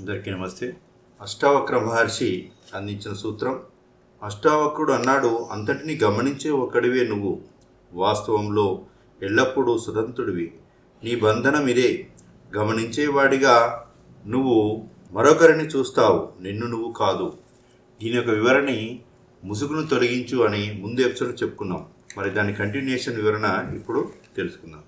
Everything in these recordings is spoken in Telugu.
అందరికీ నమస్తే. అష్టావక్ర మహర్షి అందించిన సూత్రం అష్టావక్రుడు అన్నాడు అంతటిని గమనించే ఒక్కడివే నువ్వు. వాస్తవంలో ఎల్లప్పుడూ స్వతంత్రుడివి. నీ బంధనం ఇదే. గమనించేవాడిగా నువ్వు మరొకరిని చూస్తావు. నిన్ను నువ్వు కాదు. దీని యొక్క వివరణని ముసుగును తొలగించు అని ముందు ఎపిసోడ్ చెప్పుకున్నాం. మరి దాని కంటిన్యూషన్ వివరణ ఇప్పుడు తెలుసుకుందాం.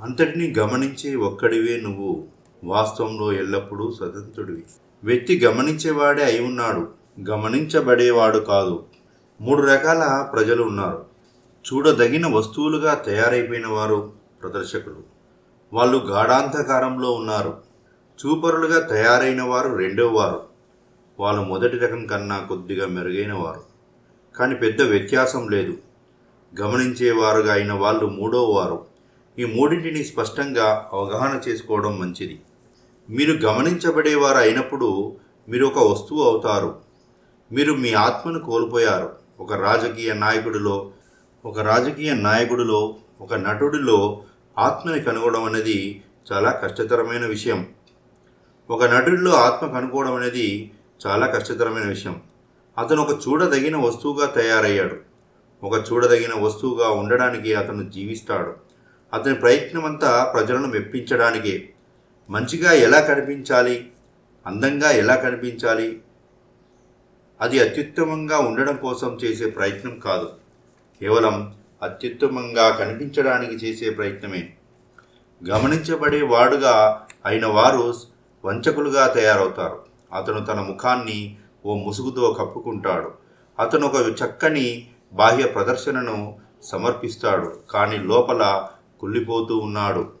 అంతటిని గమనించే ఒక్కడివే నువ్వు. వాస్తవంలో ఎల్లప్పుడూ స్వతంత్రుడివి. వ్యక్తి గమనించేవాడే అయి ఉన్నాడు. గమనించబడేవాడు కాదు. మూడు రకాల ప్రజలు ఉన్నారు. చూడదగిన వస్తువులుగా తయారైపోయిన వారు ప్రదర్శకులు. వాళ్ళు గాఢాంధకారంలో ఉన్నారు. చూపరులుగా తయారైన వారు రెండవ వారు. వాళ్ళు మొదటి రకం కన్నా కొద్దిగా మెరుగైన వారు. కానీ పెద్ద వ్యత్యాసం లేదు. గమనించేవారుగా అయిన వాళ్ళు మూడో వారు. ఈ మూడింటిని స్పష్టంగా అవగాహన చేసుకోవడం మంచిది. మీరు గమనించబడేవారు అయినప్పుడు మీరు ఒక వస్తువు అవుతారు. మీరు మీ ఆత్మను కోల్పోయారు. ఒక రాజకీయ నాయకుడిలో ఒక రాజకీయ నాయకుడిలో ఒక నటుడిలో ఆత్మని కనుగొనడం అనేది చాలా కష్టతరమైన విషయం. ఒక నటుడిలో ఆత్మ కనుక్కోవడం అనేది చాలా కష్టతరమైన విషయం. అతను ఒక చూడదగిన వస్తువుగా తయారయ్యాడు. ఒక చూడదగిన వస్తువుగా ఉండడానికి అతను జీవిస్తాడు. అతని ప్రయత్నం అంతా ప్రజలను మెప్పించడానికే. మంచిగా ఎలా కనిపించాలి? అందంగా ఎలా కనిపించాలి? అది అత్యుత్తమంగా ఉండడం కోసం చేసే ప్రయత్నం కాదు. కేవలం అత్యుత్తమంగా కనిపించడానికి చేసే ప్రయత్నమే. గమనించబడే వాడుగా అయిన వారు వంచకులుగా తయారవుతారు. అతను తన ముఖాన్ని ఓ ముసుగుతో కప్పుకుంటాడు. అతను ఒక చక్కని బాహ్య ప్రదర్శనను సమర్పిస్తాడు కానీ లోపల కుళ్ళిపోతూ ఉన్నాడు.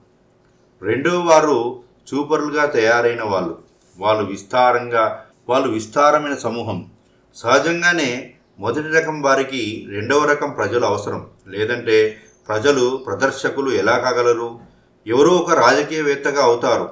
రెండో వారు చూపరులుగా తయారైన వాళ్ళు వాళ్ళు విస్తారంగా వాళ్ళు విస్తారమైన సమూహం. సహజంగానే మొదటి రకం వారికి రెండవ రకం ప్రజలు అవసరం. లేదంటే ప్రజలు ప్రదర్శకులు ఎలా కాగలరు? ఎవరో ఒక రాజకీయవేత్తగా అవుతారు.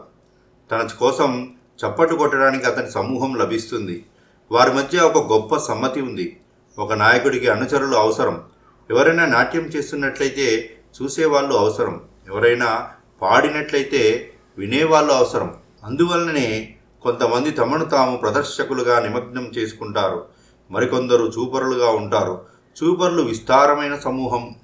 తన కోసం చప్పట్లు కొట్టడానికి అతని సమూహం లభిస్తుంది. వారి మధ్య ఒక గొప్ప సమ్మతి ఉంది. ఒక నాయకుడికి అనుచరులు అవసరం. ఎవరైనా నాట్యం చేస్తున్నట్లయితే చూసేవాళ్ళు అవసరం. ఎవరైనా పాడినట్లయితే వినేవాళ్ళు అవసరం. అందువలననే కొంతమంది తమను తాము ప్రదర్శకులుగా నిమగ్నం చేసుకుంటారు. మరికొందరు చూపరులుగా ఉంటారు. చూపరులు విస్తారమైన సమూహం.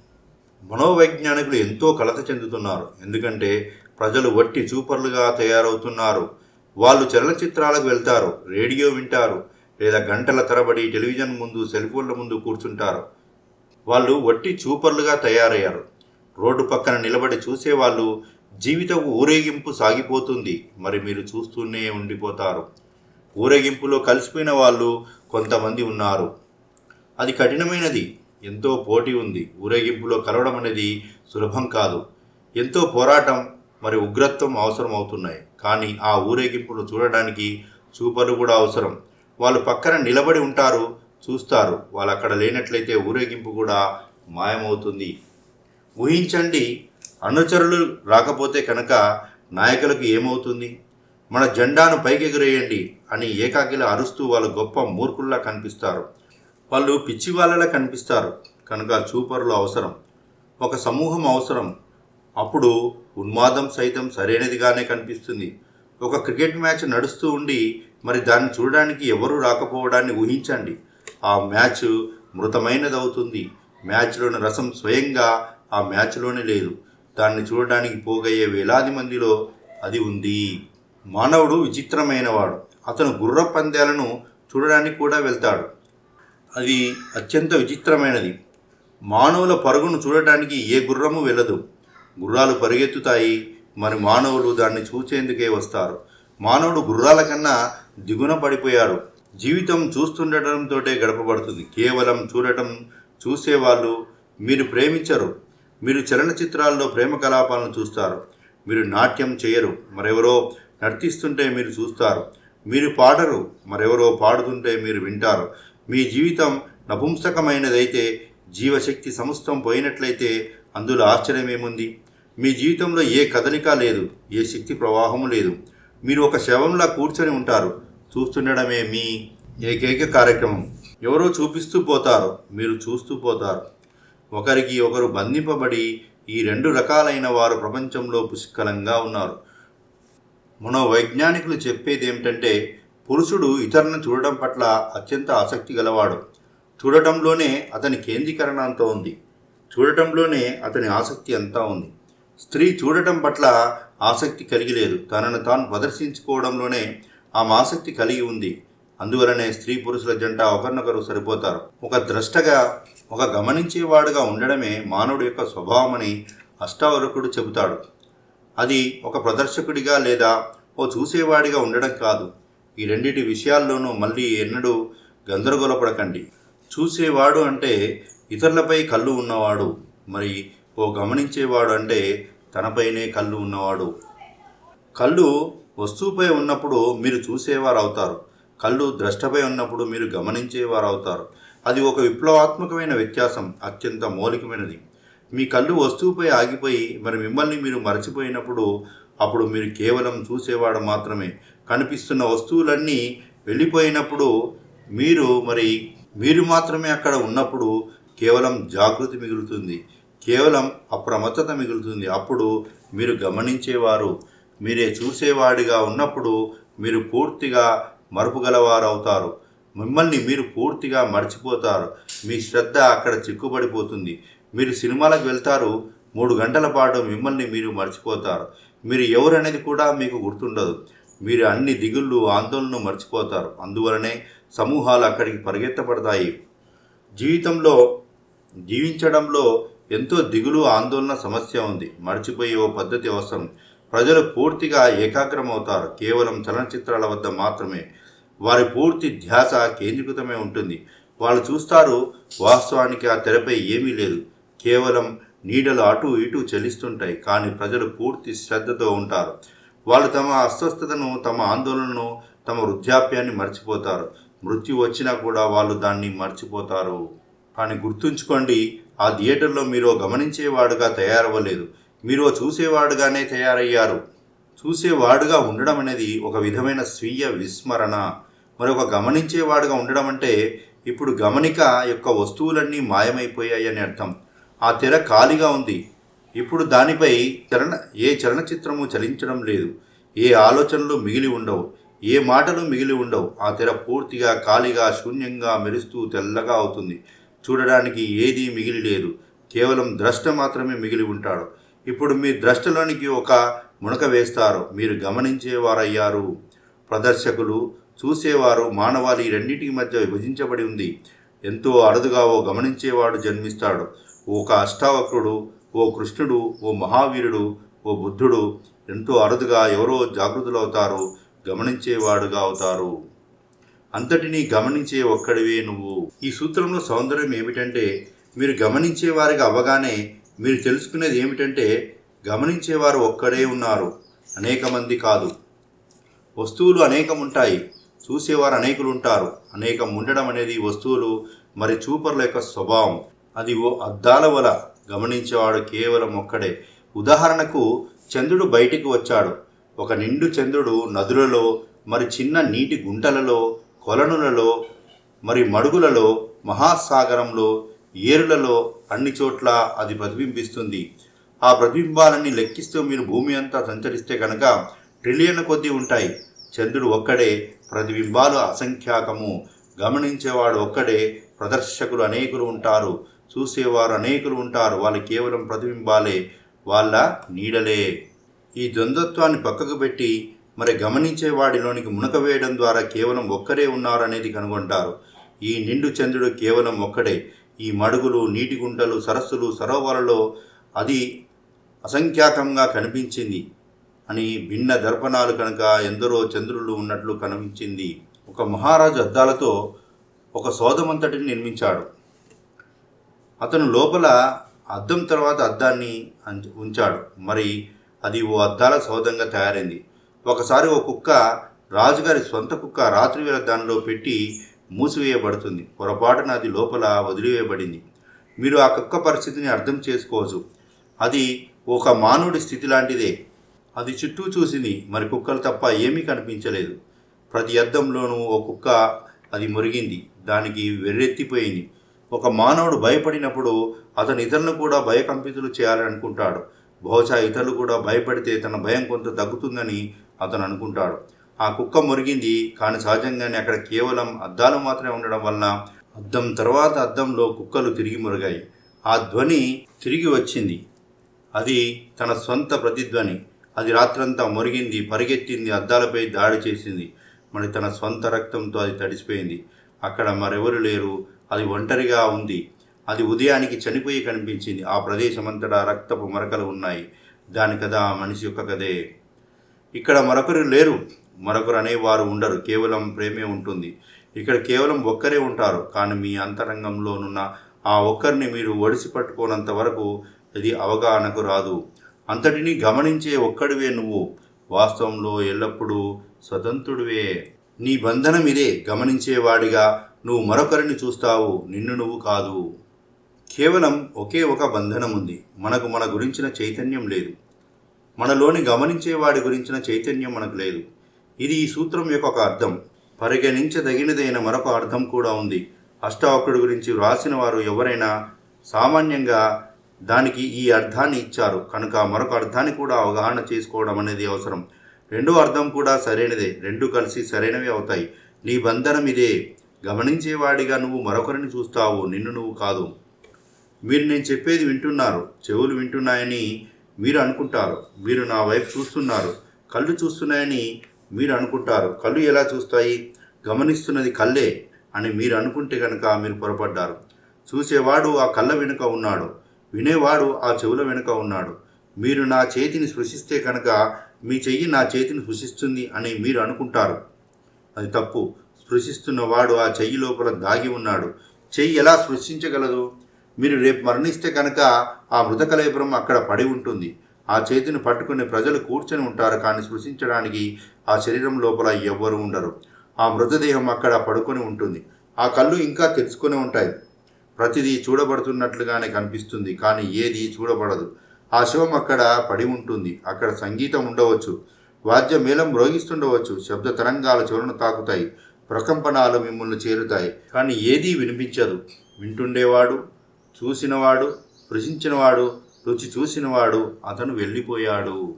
మనోవైజ్ఞానికులు ఎంతో కలత చెందుతున్నారు. ఎందుకంటే ప్రజలు వట్టి చూపర్లుగా తయారవుతున్నారు. వాళ్ళు చలనచిత్రాలకు వెళ్తారు రేడియో వింటారు లేదా గంటల తరబడి టెలివిజన్ ముందు సెల్ ఫోన్ల ముందు కూర్చుంటారు. వాళ్ళు వట్టి చూపర్లుగా తయారయ్యారు. రోడ్డు పక్కన నిలబడి చూసేవాళ్ళు జీవితం ఊరేగింపు సాగిపోతుంది. మరి మీరు చూస్తూనే ఉండిపోతారు. ఊరేగింపులో కలిసిపోయిన వాళ్ళు కొంతమంది ఉన్నారు. అది కఠినమైనది. ఎంతో పోటీ ఉంది. ఊరేగింపులో కలవడం అనేది సులభం కాదు. ఎంతో పోరాటం మరి ఉగ్రత్వం అవసరం అవుతున్నాయి కానీ ఆ ఊరేగింపును చూడడానికి చూపలు కూడా అవసరం. వాళ్ళు పక్కన నిలబడి ఉంటారు చూస్తారు. వాళ్ళు అక్కడ లేనట్లయితే ఊరేగింపు కూడా మాయమవుతుంది. ఊహించండి అనుచరులు రాకపోతే కనుక నాయకులకు ఏమవుతుంది? మన జెండాను పైకెగురేయండి అని ఏకాకిలా అరుస్తూ వాళ్ళు గొప్ప మూర్ఖుల్లా కనిపిస్తారు. వాళ్ళు పిచ్చి వాళ్ళలా కనిపిస్తారు. కనుక చూపరులు అవసరం. ఒక సమూహం అవసరం. అప్పుడు ఉన్మాదం సైతం సరైనదిగానే కనిపిస్తుంది. ఒక క్రికెట్ మ్యాచ్ నడుస్తూ ఉండి మరి దాన్ని చూడడానికి ఎవరూ రాకపోవడాన్ని ఊహించండి. ఆ మ్యాచ్ మృతమైనది అవుతుంది మ్యాచ్లోని రసం స్వయంగా ఆ మ్యాచ్లోనే లేదు. దాన్ని చూడడానికి పోగయ్యే వేలాది మందిలో అది ఉంది. మానవుడు విచిత్రమైనవాడు. అతను గుర్ర పందాలను చూడడానికి కూడా వెళ్తాడు. అది అత్యంత విచిత్రమైనది. మానవుల పరుగును చూడటానికి ఏ గుర్రము వెళ్ళదు. గుర్రాలు పరిగెత్తుతాయి. మరి మానవులు దాన్ని చూసేందుకే వస్తారు. మానవుడు గుర్రాల కన్నా దిగున పడిపోయాడు. జీవితం చూస్తుండటంతోటే గడపబడుతుంది. కేవలం చూడటం చూసేవాళ్ళు మీరు ప్రేమించరు. మీరు చలనచిత్రాల్లో ప్రేమ కలాపాలను చూస్తారు. మీరు నాట్యం చేయరు మరెవరో నర్తిస్తుంటే మీరు చూస్తారు. మీరు పాడరు మరెవరో పాడుతుంటే మీరు వింటారు. మీ జీవితం నపుంసకమైనదైతే జీవశక్తి సమస్తం పోయినట్లయితే అందులో ఆశ్చర్యమేముంది? మీ జీవితంలో ఏ కదలిక లేదు ఏ శక్తి ప్రవాహము లేదు. మీరు ఒక శవంలా కూర్చొని ఉంటారు చూస్తుండడమే మీ ఏకైక కార్యక్రమం. ఎవరో చూపిస్తూ పోతారు మీరు చూస్తూ పోతారు. ఒకరికి ఒకరు బంధింపబడి ఈ రెండు రకాలైన వారు ప్రపంచంలో పుష్కలంగా ఉన్నారు. మనోవైజ్ఞానికులు చెప్పేది ఏమిటంటే పురుషుడు ఇతరులను చూడడం పట్ల అత్యంత ఆసక్తి గలవాడు. చూడటంలోనే అతని కేంద్రీకరణ అంతా ఉంది. చూడటంలోనే అతని ఆసక్తి అంతా ఉంది. స్త్రీ చూడటం పట్ల ఆసక్తి కలిగి లేదు తనను తాను ప్రదర్శించుకోవడంలోనే ఆమె ఆసక్తి కలిగి ఉంది. అందువలనే స్త్రీ పురుషుల జంట ఒకరినొకరు సరిపోతారు. ఒక ద్రష్టగా ఒక గమనించేవాడుగా ఉండడమే మానవుడి యొక్క స్వభావమని అష్టావరకుడు చెబుతాడు. అది ఒక ప్రదర్శకుడిగా లేదా ఓ చూసేవాడిగా ఉండడం కాదు. ఈ రెండిటి విషయాల్లోనూ మళ్ళీ ఎన్నడూ గందరగోళపడకండి. చూసేవాడు అంటే ఇతరులపై కళ్ళు ఉన్నవాడు. మరి ఓ గమనించేవాడు అంటే తనపైనే కళ్ళు ఉన్నవాడు. కళ్ళు వస్తువుపై ఉన్నప్పుడు మీరు చూసేవారు అవుతారు కళ్ళు ద్రష్టపై ఉన్నప్పుడు మీరు గమనించేవారు అవుతారు అది ఒక విప్లవాత్మకమైన వ్యత్యాసం అత్యంత మౌలికమైనది. మీ కళ్ళు వస్తువుపై ఆగిపోయి మరి మిమ్మల్ని మీరు మరచిపోయినప్పుడు అప్పుడు మీరు కేవలం చూసేవాడు మాత్రమే. కనిపిస్తున్న వస్తువులన్నీ వెళ్ళిపోయినప్పుడు మీరు మరి మీరు మాత్రమే అక్కడ ఉన్నప్పుడు కేవలం జాగృతి మిగులుతుంది. కేవలం అప్రమత్తత మిగులుతుంది. అప్పుడు మీరు గమనించేవారు. మీరే చూసేవాడిగా ఉన్నప్పుడు మీరు పూర్తిగా మరుపుగలవారు అవుతారు మిమ్మల్ని మీరు పూర్తిగా మర్చిపోతారు. మీ శ్రద్ధ అక్కడ చిక్కుబడిపోతుంది. మీరు సినిమాలకు వెళ్తారు. మూడు గంటల పాటు మిమ్మల్ని మీరు మర్చిపోతారు. మీరు ఎవరనేది కూడా మీకు గుర్తుండదు. మీరు అన్ని దిగుళ్ళు ఆందోళనను మర్చిపోతారు. అందువలనే సమూహాలు అక్కడికి పరిగెత్తబడతాయి. జీవితంలో జీవించడంలో ఎంతో దిగులు ఆందోళన సమస్య ఉంది. మర్చిపోయే ఓ పద్ధతి అవసరం. ప్రజలు పూర్తిగా ఏకాగ్రమవుతారు. కేవలం చలనచిత్రాల వద్ద మాత్రమే. వారి పూర్తి ధ్యాస కేంద్రీకృతమై ఉంటుంది. వాళ్ళు చూస్తారు వాస్తవానికి ఆ తెరపై ఏమీ లేదు. కేవలం నీడలు అటు ఇటు చెల్లిస్తుంటాయి కానీ ప్రజలు పూర్తి శ్రద్ధతో ఉంటారు. వాళ్ళు తమ అస్వస్థతను తమ ఆందోళనను తమ వృద్ధాప్యాన్ని మర్చిపోతారు. మృత్యు వచ్చినా కూడా వాళ్ళు దాన్ని మర్చిపోతారు. కానీ గుర్తుంచుకోండి ఆ థియేటర్లో మీరు గమనించేవాడుగా తయారవ్వలేదు. మీరు చూసేవాడుగానే తయారయ్యారు. చూసేవాడుగా ఉండడం అనేది ఒక విధమైన స్వీయ విస్మరణ. మరొక గమనించేవాడుగా ఉండడం అంటే ఇప్పుడు గమనిక యొక్క వస్తువులన్నీ మాయమైపోయాయి అని అర్థం. ఆ తెర ఖాళీగా ఉంది. ఇప్పుడు దానిపై చలన ఏ చలనచిత్రము చలించడం లేదు. ఏ ఆలోచనలు మిగిలి ఉండవు. ఏ మాటలు మిగిలి ఉండవు. ఆ తెర పూర్తిగా ఖాళీగా శూన్యంగా మెరుస్తూ తెల్లగా అవుతుంది. చూడడానికి ఏదీ మిగిలి లేదు. కేవలం ద్రష్ట మాత్రమే మిగిలి ఉంటాడు. ఇప్పుడు మీ ద్రష్టలోనికి ఒక మునక వేస్తారు. మీరు గమనించేవారయ్యారు. ప్రదర్శకులు చూసేవారు మానవాళి రెండింటికి రెండింటి మధ్య విభజించబడి ఉంది. ఎంతో అరుదుగా ఓ గమనించేవాడు జన్మిస్తాడు. ఒక అష్టావక్రుడు ఓ కృష్ణుడు ఓ మహావీరుడు ఓ బుద్ధుడు ఎంతో అరుదుగా ఎవరో జాగృతులవుతారు గమనించేవాడుగా అవుతారు. అంతటినీ గమనించే ఒక్కడివే నువ్వు. ఈ సూత్రంలో సౌందర్యం ఏమిటంటే మీరు గమనించేవారిగా అవ్వగానే మీరు తెలుసుకునేది ఏమిటంటే గమనించేవారు ఒక్కడే ఉన్నారు అనేక మంది కాదు. వస్తువులు అనేకం ఉంటాయి చూసేవారు అనేకులు ఉంటారు అనేకం ఉండడం అనేది వస్తువులు మరి చూపర్ల యొక్క స్వభావం. అది ఓ అద్దాల వల గమనించేవాడు కేవలం ఒక్కడే. ఉదాహరణకు చంద్రుడు బయటికి వచ్చాడు. ఒక నిండు చంద్రుడు నదులలో మరి చిన్న నీటి గుంటలలో కొలనులలో మరి మడుగులలో మహాసాగరంలో ఏరులలో అన్ని చోట్ల అది ప్రతిబింబిస్తుంది. ఆ ప్రతిబింబాలన్నీ లెక్కిస్తూ మీరు భూమి అంతా సంచరిస్తే కనుక ట్రిలియన్ కొద్దీ ఉంటాయి. చంద్రుడు ఒక్కడే ప్రతిబింబాలు అసంఖ్యాకము. గమనించేవాడు ఒక్కడే ప్రదర్శకులు అనేకులు ఉంటారు. చూసేవారు అనేకులు ఉంటారు. వాళ్ళు కేవలం ప్రతిబింబాలే వాళ్ళ నీడలే. ఈ ద్వంద్వత్వాన్ని పక్కకు పెట్టి మరి గమనించే వాడిలోనికి మునక వేయడం ద్వారా కేవలం ఒక్కరే ఉన్నారనేది కనుగొంటారు. ఈ నిండు చంద్రుడు కేవలం ఒక్కడే. ఈ మడుగులు నీటి గుంటలు సరస్సులు సరోవరాలలో అది అసంఖ్యాకంగా కనిపించింది అని భిన్న దర్పణాలు కనుక ఎందరో చంద్రులు ఉన్నట్లు కనిపించింది. ఒక మహారాజు అద్దాలతో ఒక సోదమంతటిని నిర్మించాడు. అతను లోపల అద్దం తర్వాత అద్దాన్ని ఉంచాడు. మరి అది ఓ అద్దాల సౌధంగా తయారైంది. ఒకసారి ఓ కుక్క రాజుగారి సొంత కుక్క రాత్రి వేళ దానిలో పెట్టి మూసివేయబడుతుంది. పొరపాటున అది లోపల వదిలివేయబడింది. మీరు ఆ కుక్క పరిస్థితిని అర్థం చేసుకోవచ్చు. అది ఒక మానవుడి స్థితి లాంటిదే. అది చుట్టూ చూసింది మరి కుక్కలు తప్ప ఏమీ కనిపించలేదు. ప్రతి అద్దంలోనూ ఓ కుక్క అది మురిగింది. దానికి వెర్రెత్తిపోయింది. ఒక మానవుడు భయపడినప్పుడు అతను ఇతరులను కూడా భయకంపితులు చేయాలని అనుకుంటాడు బహుశా ఇతరులు కూడా భయపడితే తన భయం కొంత తగ్గుతుందని అతను అనుకుంటాడు. ఆ కుక్క మురిగింది. కానీ సహజంగానే అక్కడ కేవలం అద్దాలు మాత్రమే ఉండడం వలన అద్దం తర్వాత అద్దంలో కుక్కలు తిరిగి మురిగాయి. ఆ ధ్వని తిరిగి వచ్చింది. అది తన సొంత ప్రతిధ్వని. అది రాత్రంతా మురిగింది పరిగెత్తింది అద్దాలపై దాడి చేసింది. మరి తన సొంత రక్తంతో అది తడిసిపోయింది. అక్కడ మరెవరు లేరు. అది ఒంటరిగా ఉంది. అది ఉదయానికి చనిపోయి కనిపించింది. ఆ ప్రదేశం అంతటా రక్తపు మరకలు ఉన్నాయి. దాని కథ ఆ మనిషి యొక్క కథే. ఇక్కడ మరొకరు లేరు. మరొకరు అనేవారు ఉండరు. కేవలం ప్రేమే ఉంటుంది. ఇక్కడ కేవలం ఒక్కరే ఉంటారు. కానీ మీ అంతరంగంలోనున్న ఆ ఒక్కరిని మీరు ఒడిసి పట్టుకోనంత వరకు ఇది అవగాహనకు రాదు. అంతటిని గమనించే ఒక్కడివే నువ్వు. వాస్తవంలో ఎల్లప్పుడూ స్వతంత్రుడివే. నీ బంధనం ఇదే. గమనించేవాడిగా నువ్వు మరొకరిని చూస్తావు. నిన్ను నువ్వు కాదు. కేవలం ఒకే ఒక బంధనం ఉంది. మనకు మన గురించిన చైతన్యం లేదు. మనలోని గమనించేవాడి గురించిన చైతన్యం మనకు లేదు. ఇది ఈ సూత్రం యొక్క ఒక అర్థం. పరిగణించదగినదైన మరొక అర్థం కూడా ఉంది. అష్టావకుడి గురించి వ్రాసిన వారు ఎవరైనా సామాన్యంగా దానికి ఈ అర్థాన్ని ఇచ్చారు. కనుక మరొక అర్థాన్ని కూడా అవగాహన చేసుకోవడం అనేది అవసరం. రెండో అర్థం కూడా సరైనదే. రెండు కలిసి సరైనవి అవుతాయి. నీ బంధనం ఇదే. గమనించేవాడిగా నువ్వు మరొకరిని చూస్తావు. నిన్ను నువ్వు కాదు. మీరు నేను చెప్పేది వింటున్నారు. చెవులు వింటున్నాయని మీరు అనుకుంటారు. మీరు నా వైపు చూస్తున్నారు. కళ్ళు చూస్తున్నాయని మీరు అనుకుంటారు కళ్ళు ఎలా చూస్తాయి? గమనిస్తున్నది కళ్ళే అని మీరు అనుకుంటే కనుక మీరు పొరపడ్డారు. చూసేవాడు ఆ కళ్ళ వెనుక ఉన్నాడు. వినేవాడు ఆ చెవుల వెనుక ఉన్నాడు. మీరు నా చేతిని స్పృశిస్తే కనుక మీ చెయ్యి నా చేతిని స్పృశిస్తుంది అని మీరు అనుకుంటారు అది తప్పు. స్పృశిస్తున్నవాడు ఆ చెయ్యి లోపల దాగి ఉన్నాడు. చెయ్యి ఎలా స్పృశించగలదు? మీరు రేపు మరణిస్తే కనుక ఆ మృతకలేపురం అక్కడ పడి ఉంటుంది. ఆ చేతిని పట్టుకునే ప్రజలు కూర్చొని ఉంటారు కానీ స్పృశించడానికి ఆ శరీరం లోపల ఎవ్వరూ ఉండరు. ఆ మృతదేహం అక్కడ పడుకొని ఉంటుంది. ఆ కళ్ళు ఇంకా తెరుచుకొని ఉంటాయి. ప్రతిదీ చూడబడుతున్నట్లుగానే కనిపిస్తుంది కానీ ఏది చూడబడదు. ఆ శివం అక్కడ పడి ఉంటుంది. అక్కడ సంగీతం ఉండవచ్చు. వాద్య మేళం మ్రోగిస్తుండవచ్చు. శబ్ద తరంగాలు చెవులను తాకుతాయి. ప్రకంపనాలు మిమ్మల్ని చేరుతాయి. కానీ ఏదీ వినిపించదు. వింటుండేవాడు చూసినవాడు స్పృశించినవాడు రుచి చూసినవాడు అతను వెళ్ళిపోయాడు.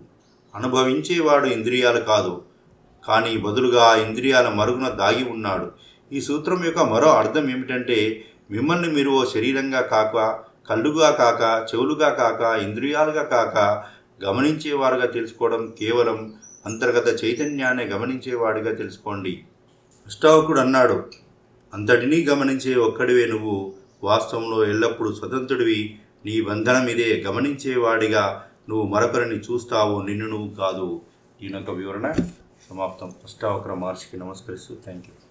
అనుభవించేవాడు ఇంద్రియాలు కాదు. కానీ బదులుగా ఇంద్రియాల మరుగున దాగి ఉన్నాడు. ఈ సూత్రం యొక్క మరో అర్థం ఏమిటంటే మిమ్మల్ని మీరు ఓ శరీరంగా కాక కళ్ళుగా కాక చెవులుగా కాక ఇంద్రియాలుగా కాక గమనించేవారుగా తెలుసుకోవడం కేవలం అంతర్గత చైతన్యాన్ని గమనించేవాడిగా తెలుసుకోండి. అష్టావకుడు అన్నాడు అంతటినీ గమనించే ఒక్కడివే నువ్వు. వాస్తవంలో ఎల్లప్పుడూ స్వతంత్రుడివి. నీ బంధనం ఇదే. గమనించేవాడిగా నువ్వు మరొకరిని చూస్తావు నిన్ను నువ్వు కాదు. దీని యొక్క వివరణ. समाप्त अष्टावक्र महर्षि की नमस्क थैंक यू